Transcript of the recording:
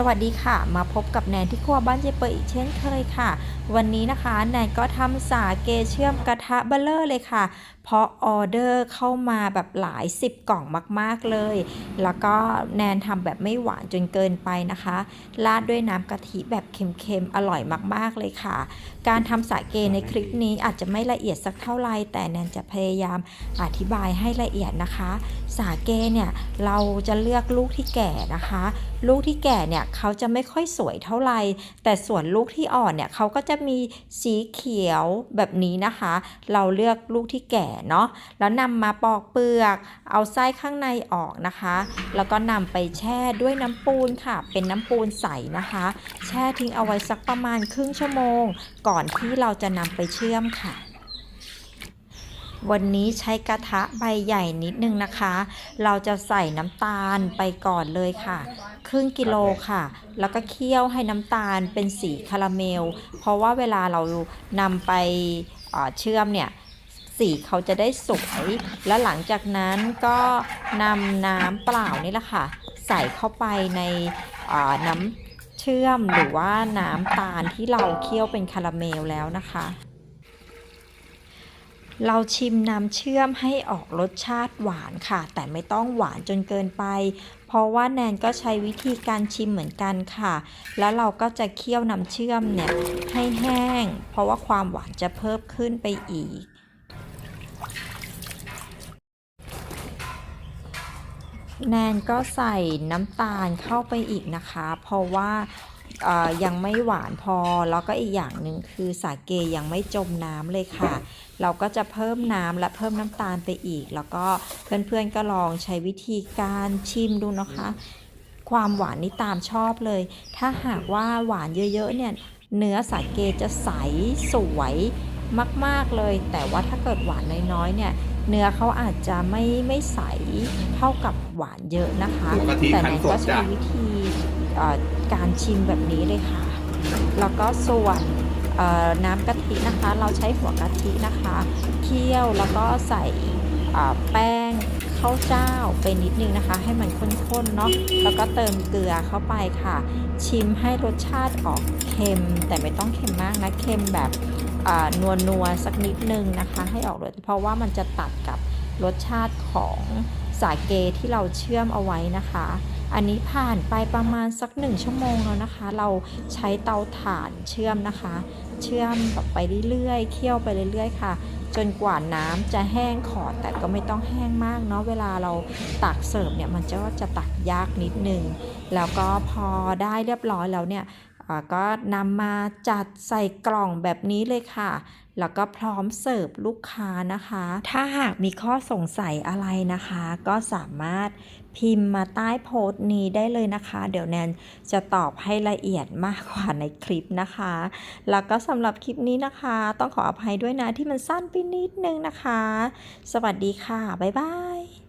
สวัสดีค่ะ มาพบกับแนนที่ครัวบ้านเจเปอร์อีกเช่นเคยค่ะ วันนี้นะคะ แนนก็ทำสาเกเชื่อมกระทะเบลเลอร์เลยค่ะ เพราะออเดอร์เข้ามาแบบหลายสิบกล่องมาก ๆ เลย แล้วก็แนนทำแบบไม่หวานจนเกินไปนะคะ ราดด้วยน้ำกะทิแบบเค็มๆ อร่อยมาก ๆ เลยค่ะ การทำสาเกในคลิปนี้อาจจะไม่ละเอียดสักเท่าไหร่ แต่แนนจะพยายามอธิบายให้ละเอียดนะคะ สาเกเนี่ยเราจะเลือกลูกที่แก่นะคะ ลูกที่แก่เนี่ยเขาจะไม่ค่อยสวยเท่าไหร่ แต่ส่วนลูกที่อ่อนเนี่ยเขาก็จะมีสีเขียวแบบนี้นะคะ เราเลือกลูกที่แก่เนาะแล้วนำมาปอกเปลือก เอาไส้ข้างในออกนะคะ แล้วก็นำไปแช่ด้วยน้ำปูนค่ะ เป็นน้ำปูนใสนะคะ แช่ทิ้งเอาไว้สักประมาณครึ่งชั่วโมง ก่อนที่เราจะนำไปเชื่อมค่ะวันนี้ใช้กระทะใบใหญ่นิดนึงนะคะ เราจะใส่น้ำตาลไปก่อนเลยค่ะ ครึ่งกิโลค่ะ แล้วก็เคี่ยวให้น้ำตาลเป็นสีคาราเมล เพราะว่าเวลาเรานำไปเอ่อเชื่อมเนี่ย สีเขาจะได้สวย และหลังจากนั้นก็นำน้ำเปล่านี่แหละค่ะ ใส่เข้าไปในน้ำเชื่อมหรือว่าน้ำตาลที่เราเคี่ยวเป็นคาราเมลแล้วนะคะเราชิมน้ำเชื่อมให้ออกรสชาติหวานค่ะ แต่ไม่ต้องหวานจนเกินไป เพราะว่าแนนก็ใช้วิธีการชิมเหมือนกันค่ะ แล้วเราก็จะเคี่ยวน้ำเชื่อมเนี่ยให้แห้ง เพราะว่าความหวานจะเพิ่มขึ้นไปอีก แนนก็ใส่น้ำตาลเข้าไปอีกนะคะ เพราะว่ายังไม่หวานพอ แล้วก็อีกอย่างหนึ่งคือสาเกยังไม่จมน้ำเลยค่ะ เราก็จะเพิ่มน้ำและเพิ่มน้ำตาลไปอีก แล้วก็เพื่อนๆก็ลองใช้วิธีการชิมดูนะคะ ความหวานนี่ตามชอบเลย ถ้าหากว่าหวานเยอะๆเนี่ยเนื้อสาเกจะใสสวย มาก ๆ เลย แต่ว่าถ้าเกิดหวานน้อยๆเนี่ย เนื้อเขาอาจจะไม่ไม่ใสเท่ากับหวานเยอะนะคะปกติแต่คัแนนนสก็ดใช้จ้ะวิธีเอ่อการชิมแบบนี้เลยค่ะ แล้วก็ส่วนเอ่อน้ำกะทินะคะ เราใช้หัวกะทินะคะเคี่ยวแล้วก็ใส่เอ่อแป้งข้าวเจ้าไปนิดนึงนะคะ ให้มันข้นๆเนาะแล้วก็เติมเกลือเข้าไปค่ะ ชิมให้รสชาติออกเค็มแต่ไม่ต้องเค็มมากนะเค็มแบบ นัวนัวสักนิดนึงนะคะ ให้ออกรสเพราะว่ามันจะตัดกับรสชาติของสาเกที่เราเชื่อมเอาไว้นะคะ อันนี้ผ่านไปประมาณสักหนึ่งชั่วโมงแล้วนะคะ เราใช้เตาถ่านเชื่อมนะคะ เชื่อมแบบไปเรื่อยๆเคี่ยวไปเรื่อยๆค่ะ จนกว่าน้ำจะแห้งขอดแต่ก็ไม่ต้องแห้งมากเนาะเวลาเราตักเสิร์ฟเนี่ยมันจะจะตักยากนิดนึง แล้วก็พอได้เรียบร้อยแล้วเนี่ย ก็นำมาจัดใส่กล่องแบบนี้เลยค่ะ แล้วก็พร้อมเสิร์ฟลูกค้านะคะ ถ้าหากมีข้อสงสัยอะไรนะคะ ก็สามารถพิมพ์มาใต้โพสต์นี้ได้เลยนะคะ เดี๋ยวแนนจะตอบให้ละเอียดมากกว่าในคลิปนะคะ แล้วก็สำหรับคลิปนี้นะคะ ต้องขออภัยด้วยนะที่มันสั้นไปนิดนึงนะคะ สวัสดีค่ะ บ๊ายบาย